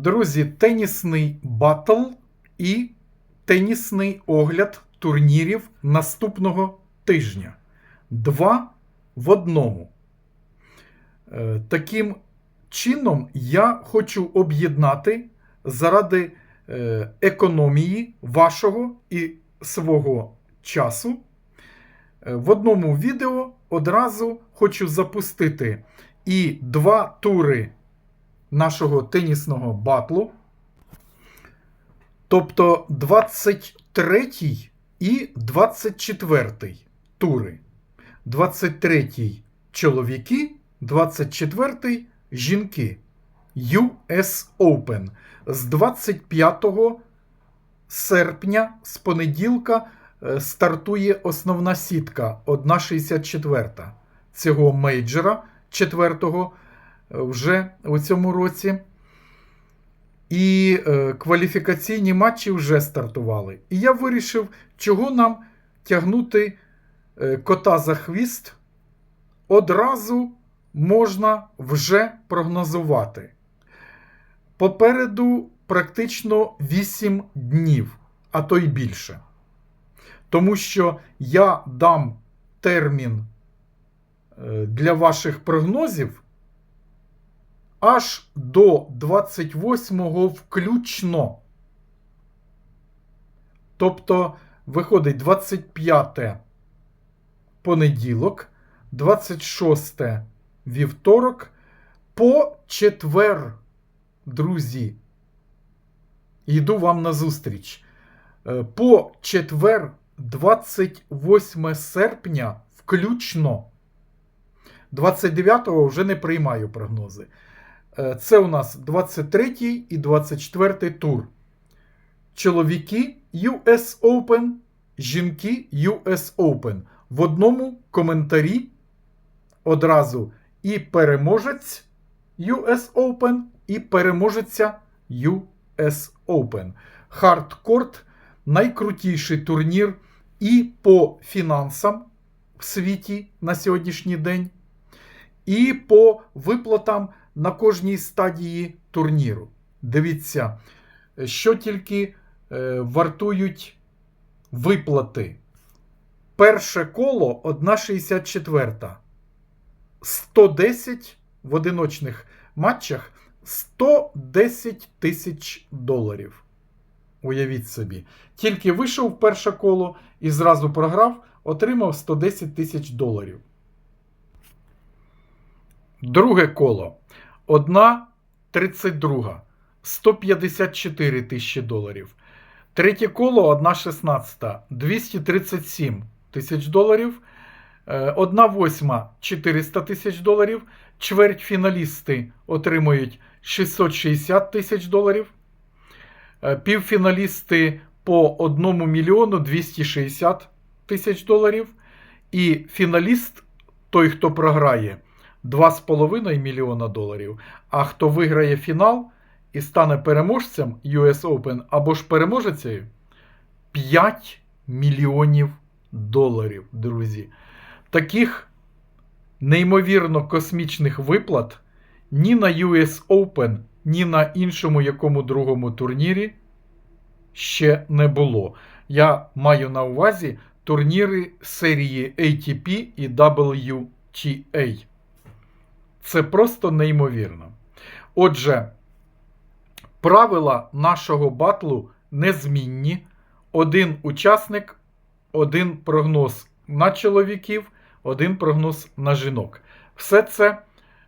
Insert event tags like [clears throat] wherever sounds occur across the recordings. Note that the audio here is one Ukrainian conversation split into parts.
Друзі, тенісний батл і тенісний огляд турнірів наступного тижня. Два в одному. Е, Таким чином, я хочу об'єднати заради е, економії вашого і свого часу. Е, В одному відео одразу хочу запустити і два тури нашого тенісного батлу. Тобто 23 і 24 тури. 23 чоловіки, 24 жінки. US Open з 25 серпня з понеділка е, стартує основна сітка 1,64 цього мейджора четвертого е, вже у цьому році. І е, кваліфікаційні матчі вже стартували. І я вирішив, чого нам тягнути е, кота за хвіст. Одразу можна вже прогнозувати. Попереду практично 8 днів, а то й більше. Тому що я дам термін е, для ваших прогнозів аж до 28-го включно. Тобто, виходить 25 понеділок, 26 вівторок, по четвер, друзі. Йду вам на зустріч. Е, По четвер, 28 серпня, включно. 29-го вже не приймаю прогнози. Е, Це у нас 23 і 24 тур. Чоловіки US Open, жінки US Open. В одному коментарі одразу і переможець US Open, і переможеця US Open. Хардкорт найкрутіший турнір і по фінансам в світі на сьогоднішній день, і по виплатам на кожній стадії турніру. Дивіться, що тільки е, вартують виплати. Перше коло 1,64. 110 в одиночних матчах 110 тисяч доларів. Уявіть собі. Тільки вийшов перше коло і зразу програв, отримав 110 тисяч доларів. Друге коло. 1,32. 154 тисячі доларів. Третє коло 1,16. 237 тисяч доларів. 1 восьма 400 тисяч доларів. Чвертьфіналісти отримують 660 тисяч доларів. Е, Півфіналісти по 1 мільйону 260 тисяч доларів. І фіналіст, той, хто програє, 2,5 мільйона доларів. А хто виграє фінал і стане переможцем US Open або ж переможецею 5 мільйонів доларів, друзі. Таких неймовірно космічних виплат ні на US Open, ні на іншому якому другому турнірі ще не було. Я маю на увазі турніри серії ATP і WTA. Це просто неймовірно. Отже, правила нашого батлу незмінні. Один учасник, один прогноз на чоловіків, один прогноз на жінок. Все це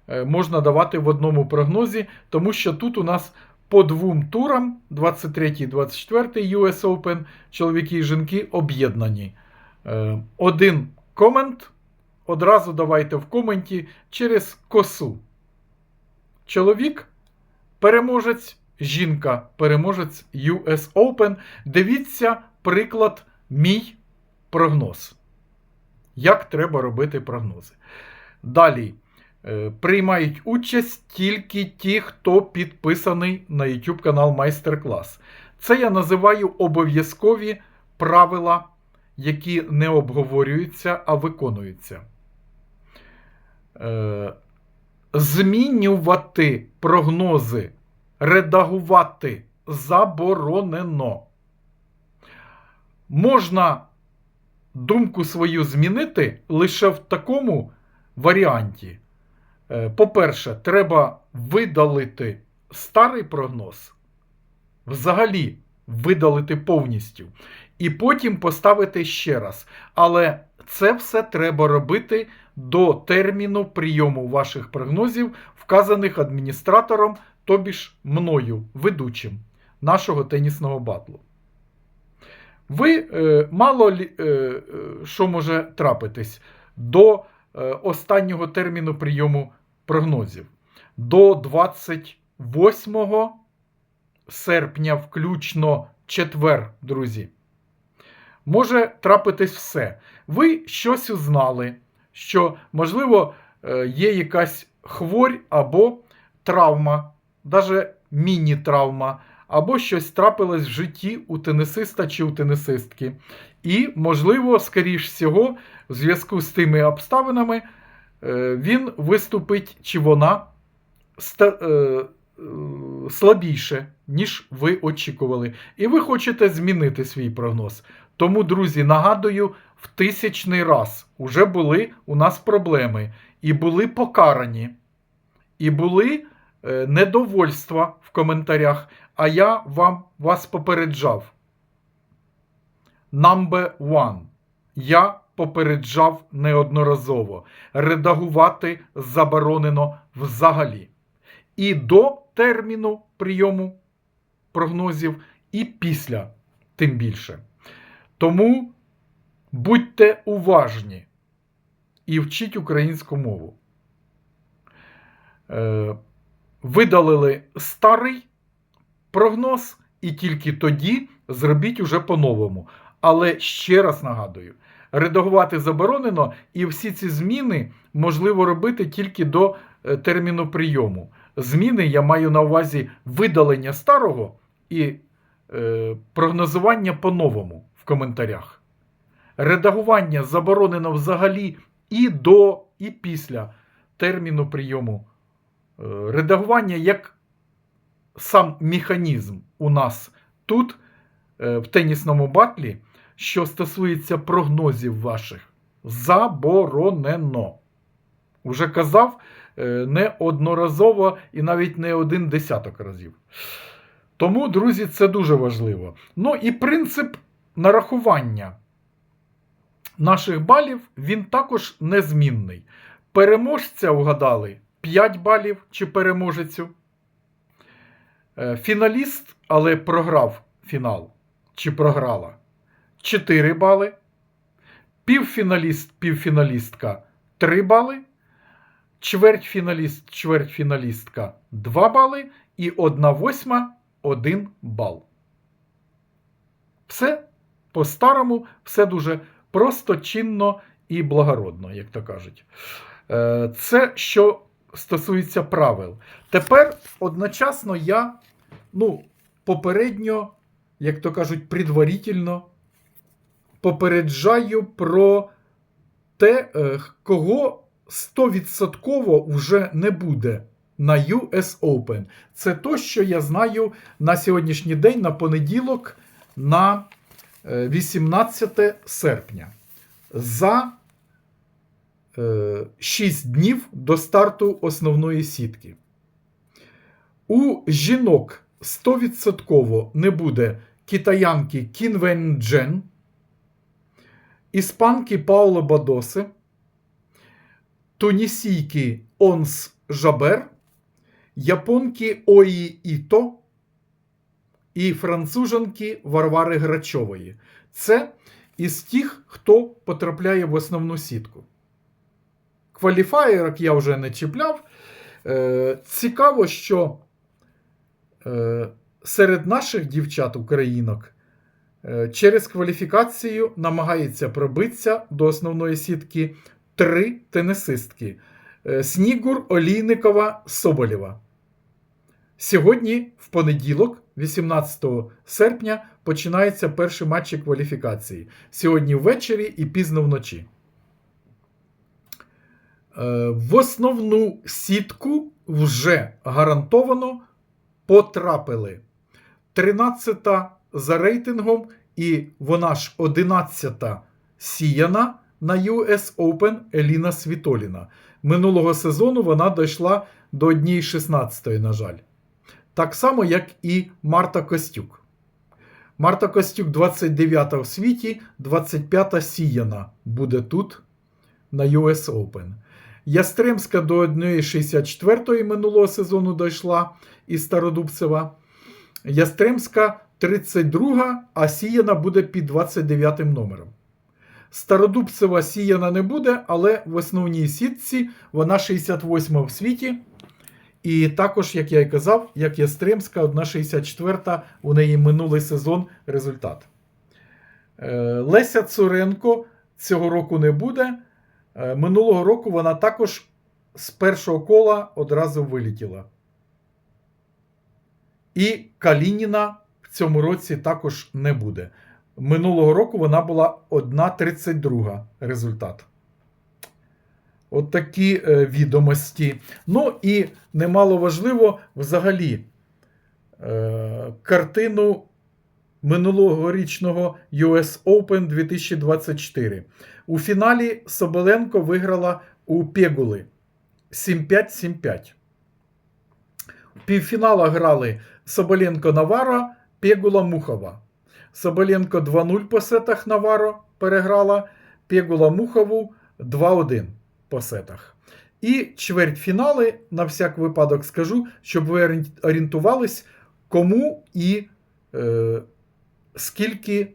е, можна давати в одному прогнозі, тому що тут у нас по двом турам 23 і 24 US Open, чоловіки і жінки об'єднані. Е, Один комент. Одразу давайте в коменті через косу. Чоловік переможець, жінка переможець US Open. Дивіться приклад мій прогноз. Як треба робити прогнози. Далі. Е, Приймають участь тільки ті, хто підписаний на YouTube канал Майстер-клас. Це я називаю обов'язкові правила, які не обговорюються, а виконуються. Е, Змінювати прогнози редагувати заборонено. Можна думку свою змінити лише в такому варіанті. Е, По-перше, треба видалити старий прогноз, взагалі видалити повністю, і потім поставити ще раз. Але це все треба робити до терміну прийому ваших прогнозів, вказаних адміністратором, тобі ж мною, ведучим нашого тенісного батлу. Ви е, мало е, е, що може трапитись до е, останнього терміну прийому прогнозів. До 28 серпня, включно четвер, друзі. Може трапитись все. Ви щось узнали, що, можливо, е, є якась хворь або травма, навіть міні-травма, або щось трапилось в житті у тенісиста чи у тенісистки. І, можливо, скоріш всього, в зв'язку з тими обставинами, е, він виступить чи вона е, слабіше, ніж ви очікували. І ви хочете змінити свій прогноз. Тому, друзі, нагадую, в тисячний раз уже були у нас проблеми, і були покарані, і були е, недовольства в коментарях. А я вам вас попереджав. Number one. Я попереджав неодноразово. Редагувати заборонено взагалі. І до терміну прийому прогнозів, і після, тим більше. Тому будьте уважні і вчіть українську мову. Е, видалили старий прогноз, і тільки тоді зробіть уже по-новому. Але ще раз нагадую: редагувати заборонено, і всі ці зміни можливо робити тільки до е, терміну прийому. Зміни я маю на увазі видалення старого і е, прогнозування по-новому в коментарях. Редагування заборонено взагалі і до, і після терміну прийому. Е, редагування як сам механізм у нас тут, е, в тенісному батлі, що стосується прогнозів ваших, заборонено. Уже казав е, неодноразово і навіть не один десяток разів. Тому, друзі, це дуже важливо. Ну і принцип нарахування наших балів він також незмінний. Переможця вгадали 5 балів чи переможецю. Е, Фіналіст, але програв фінал чи програла 4 бали. Півфіналіст, півфіналістка 3 бали. Чвертьфіналіст, чвертьфіналістка 2 бали. І 1 восьма 1 бал. Все по-старому, все дуже просто, чинно і благородно, як то кажуть. Е, Це що стосується правил. Тепер одночасно я, ну, попередньо, як то кажуть, предварительно попереджаю про те, е, кого 100% вже не буде на US Open. Це то, що я знаю на сьогоднішній день, на понеділок, на 18 серпня. За 6 днів до старту основної сітки. У жінок 100% не буде китаянки Кінвен Джен, іспанки Пауло Бадоси, тунісійки Онс Жабер, японки Ої Іто і француженки Варвари Грачової. Це із тих, хто потрапляє в основну сітку. Кваліфаєрок я вже не чіпляв. Е, Цікаво, що е, серед наших дівчат, українок, е, через кваліфікацію намагається пробитися до основної сітки три тенісистки: е, Снігур, Олійникова, Соболєва. Сьогодні, в понеділок, 18 серпня, починаються перші матчі кваліфікації. Сьогодні ввечері і пізно вночі. Е, В основну сітку вже гарантовано потрапили. 13-та за рейтингом, і вона ж 11-та сіяна на US Open Еліна Світоліна. Минулого сезону вона дійшла до 1,16, на жаль. Так само, як і Марта Костюк. Марта Костюк 29 в світі, 25 сіяна буде тут на US Open. Ястремська до 1,64 минулого сезону дійшла із Стародубцева. Ястремська 32, а сіяна буде під 29 номером. Стародубцева сіяна не буде, але в основній сітці вона 68 в світі. І також, як я і казав, як Ястремська, 1,64 у неї минулий сезон результат. Е, Леся Цуренко цього року не буде. Е, Минулого року вона також з першого кола одразу вилетіла. І Калініна в цьому році також не буде. Минулого року вона була 1,32 результат. От такі е, відомості. Ну і немало важливо взагалі е, картину минулогорічного US Open 2024. У фіналі Соболенко виграла у Пегули 7-5-7-5. В півфіналах грали Соболенко Наваро, Пегула Мухова. Соболенко 2-0 по сетах Наваро переграла, Пегула Мухову 2-1 по сетах. І чвертьфінали, на всяк випадок скажу, щоб ви орієнтувались, кому і е, скільки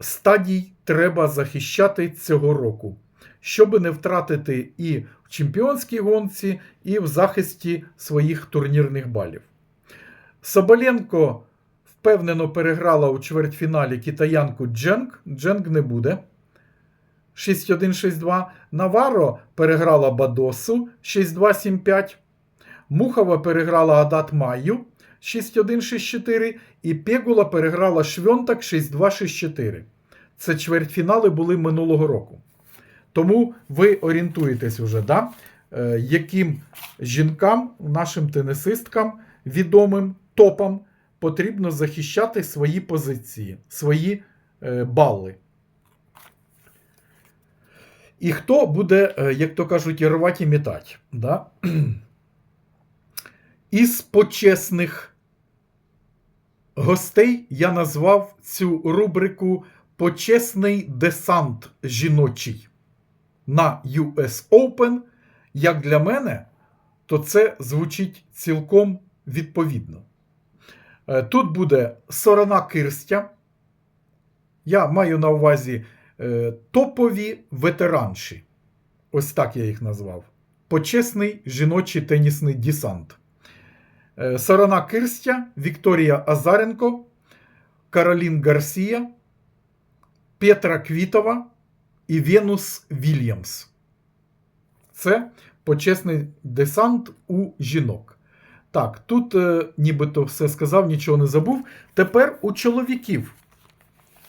стадій треба захищати цього року, щоб не втратити і в чемпіонській гонці, і в захисті своїх турнірних балів. Соболенко впевнено переграла у чвертьфіналі китаянку Дженг. Дженг не буде. 6-1-6-2. Наваро переграла Бадосу 6-2-7-5. Мухова переграла Адат Майю 6-1-6-4. І Пегула переграла Швьонтак 6-2-6-4. Це чвертьфінали були минулого року. Тому ви орієнтуєтесь уже, да? е, яким жінкам, нашим тенісисткам, відомим топам потрібно захищати свої позиції, свої е, балли. І хто буде, е, як то кажуть, рвати і мітати. Да? [clears throat] Із почесних гостей я назвав цю рубрику Почесний десант жіночий на US Open. Як для мене, то це звучить цілком відповідно. Е, Тут буде Сорона Кирстя. Я маю на увазі топові ветеранші. Ось так я їх назвав. Почесний жіночий тенісний десант. Е, Сорона Кирстя, Вікторія Азаренко, Каролін Гарсія, Петра Квітова і Венус Вільямс. Це почесний десант у жінок. Так, тут е, нібито все сказав, нічого не забув. Тепер у чоловіків.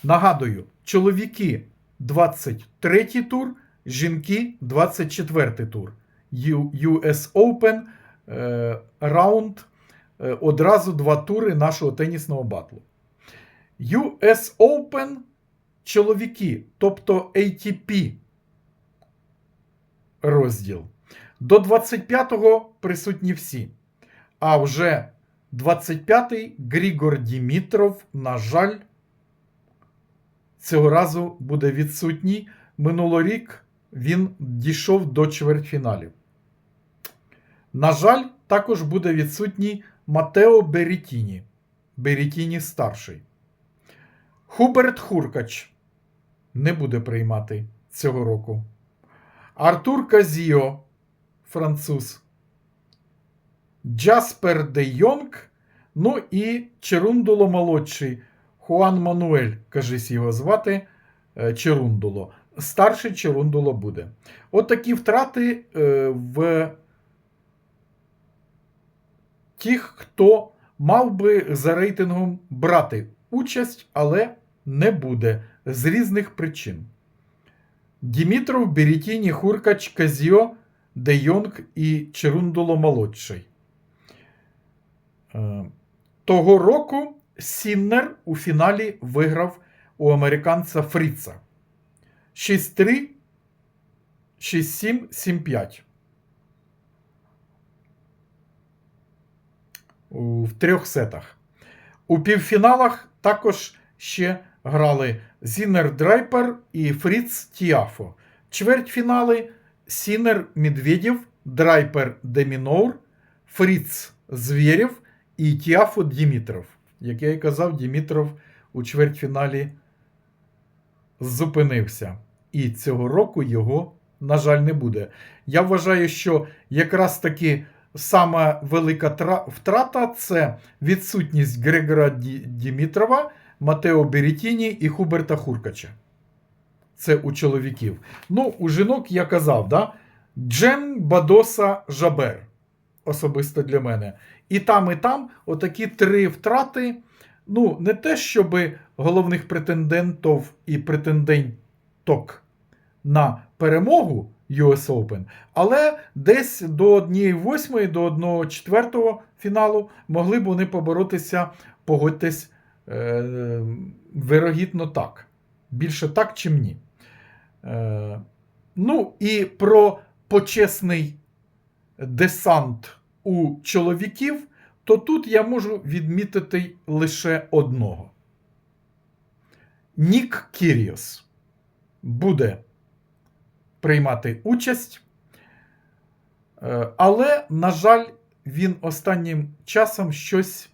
Нагадую, чоловіки 23 тур, жінки 24 тур. US Open е, раунд. Е, одразу два тури нашого тенісного батлу. US Open чоловіки, тобто ATP розділ. До 25-го присутні всі. А вже 25-й Грігор Дімітров, на жаль, цього разу буде відсутній. Минулорік він дійшов до чвертьфіналів. На жаль, також буде відсутній Матео Берітіні. Берітіні старший. Хуберт Хуркач не буде приймати цього року. Артур Казіо, француз. Джаспер де Йонг, ну і Черундуло молодший. Хуан Мануель, кажись його звати е, Черундуло. Старший Черундуло буде. От такі втрати е, в тих, хто мав би за рейтингом брати участь, але не буде з різних причин. Дімітров, Беретіні, Хуркач, Казіо, Де Йонг і Черундуло молодший. Е, Того року Сіннер у фіналі виграв у американця Фріца 6-3, 6-7, 7-5. У- В трьох сетах. У півфіналах також ще грали Зінер Драйпер і Фріц Тіафо. Чвертьфінали Сінер Медведєв, Драйпер Демінор, Фріц Звєрєв і Тіафо Дімітров. Як я і казав, Дімітров у чвертьфіналі зупинився. І цього року його, на жаль, не буде. Я вважаю, що якраз таки сама велика втрата це відсутність Грегора Дімітрова, Матео Беретіні і Хуберта Хуркача. Це у чоловіків. Ну, у жінок я казав, да? Джен Бадоса Жабер. Особисто для мене. І там, і там отакі три втрати. Ну, не те, щоб головних претендентів і претенденток на перемогу US Open, але десь до 1-8, до 1-4 фіналу могли б вони поборотися, погодьтесь, е, вирогідно так. Більше так, чим ні. Е, ну і про почесний десант у чоловіків, то тут я можу відмітити лише одного. Нік Кіріос буде приймати участь, Е, але, на жаль, він останнім часом щось,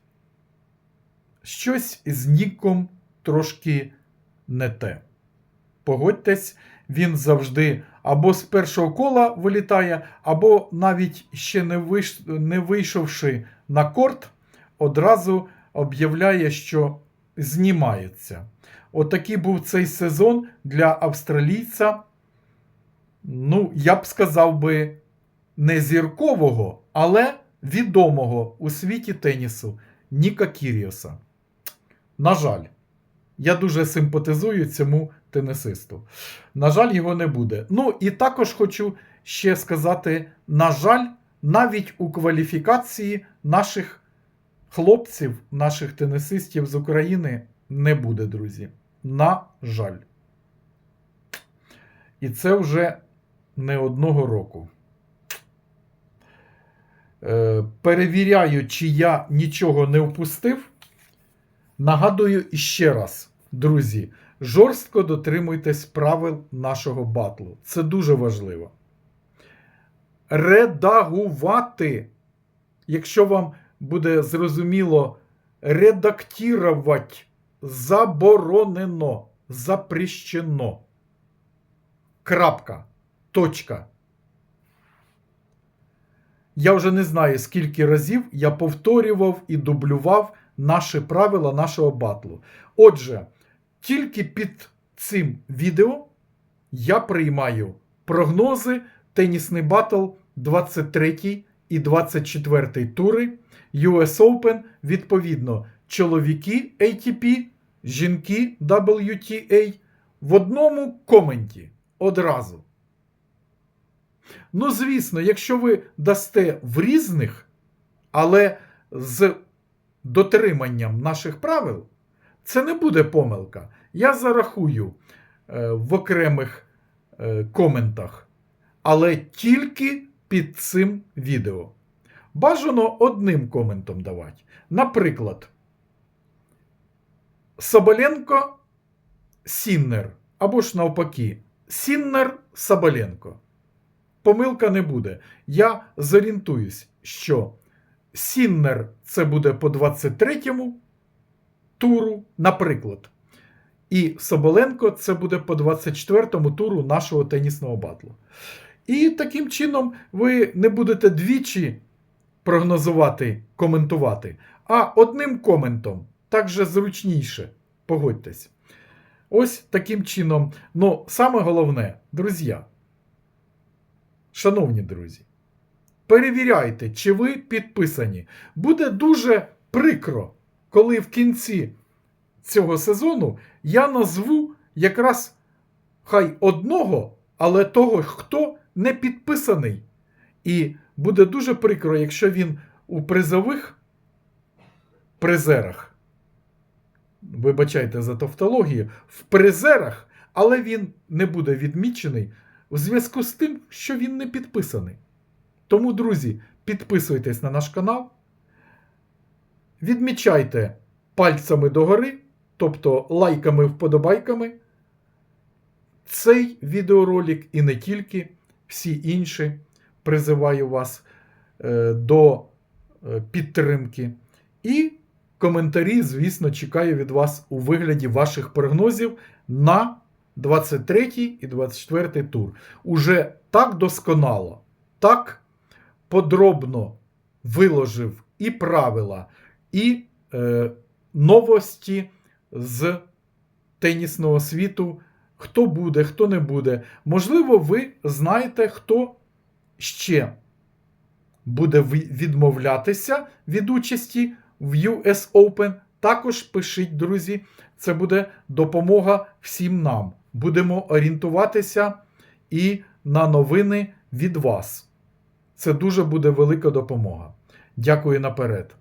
щось з Ніком трошки не те. Погодьтесь, він завжди або з першого кола вилітає, або навіть ще не, виш... не вийшовши на корт, одразу об'являє, що знімається. Отакий був цей сезон для австралійця. Ну, я б сказав би, не зіркового, але відомого у світі тенісу Ніка Кіріоса. На жаль, я дуже симпатизую цьому тенісисту. На жаль, його не буде. Ну і також хочу ще сказати: на жаль, навіть у кваліфікації наших хлопців, наших тенісистів з України не буде, друзі. На жаль. І це вже не одного року. Е, перевіряю, чи я нічого не впустив. Нагадую іще раз, друзі, жорстко дотримуйтесь правил нашого батлу. Це дуже важливо. Редагувати, якщо вам буде зрозуміло, редактувати заборонено, запрещено. Крапка. Точка. Я вже не знаю, скільки разів я повторював і дублював наші правила нашого батлу. Отже, тільки під цим відео я приймаю прогнози тенісний батл 23 і 24 тури US Open, відповідно, чоловіки ATP, жінки WTA в одному коменті одразу. Ну, звісно, якщо ви дасте в різних, але з дотриманням наших правил, це не буде помилка. Я зарахую е, в окремих е, коментах, але тільки під цим відео. Бажано одним коментом давати. Наприклад, Соболенко Сіннер. Або ж навпаки, Сіннер Соболенко. Помилка не буде. Я зорієнтуюсь, що Сіннер це буде по 23-му туру, наприклад. І Соболенко це буде по 24-му туру нашого тенісного батлу. І таким чином ви не будете двічі прогнозувати, коментувати, а одним коментом так же зручніше. Погодьтесь. Ось таким чином. Ну, саме головне, друзі. Шановні друзі, перевіряйте, чи ви підписані. Буде дуже прикро, коли в кінці цього сезону я назву якраз хай одного, але того, хто не підписаний. І буде дуже прикро, якщо він у призових призерах. Вибачайте за тавтологію, в призерах, але він не буде відмічений у зв'язку з тим, що він не підписаний. Тому, друзі, підписуйтесь на наш канал, відмічайте пальцями догори, тобто лайками, вподобайками, цей відеоролик і не тільки, всі інші. Призиваю вас е, до е, підтримки. І коментарі, звісно, чекаю від вас у вигляді ваших прогнозів на 23 і 24 тур. Уже так досконало, так подробно виложив і правила, і е, новості з тенісного світу. Хто буде, хто не буде. Можливо, ви знаєте, хто ще буде відмовлятися від участі в US Open. Також пишіть, друзі, це буде допомога всім нам. Будемо орієнтуватися і на новини від вас. Це дуже буде велика допомога. Дякую наперед.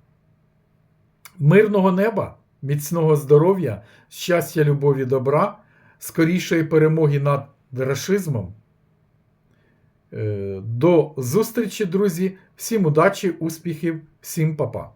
Мирного неба, міцного здоров'я, щастя, любові, добра, скорішої перемоги над рашизмом. Е, До зустрічі, друзі. Всім удачі, успіхів, всім па-па.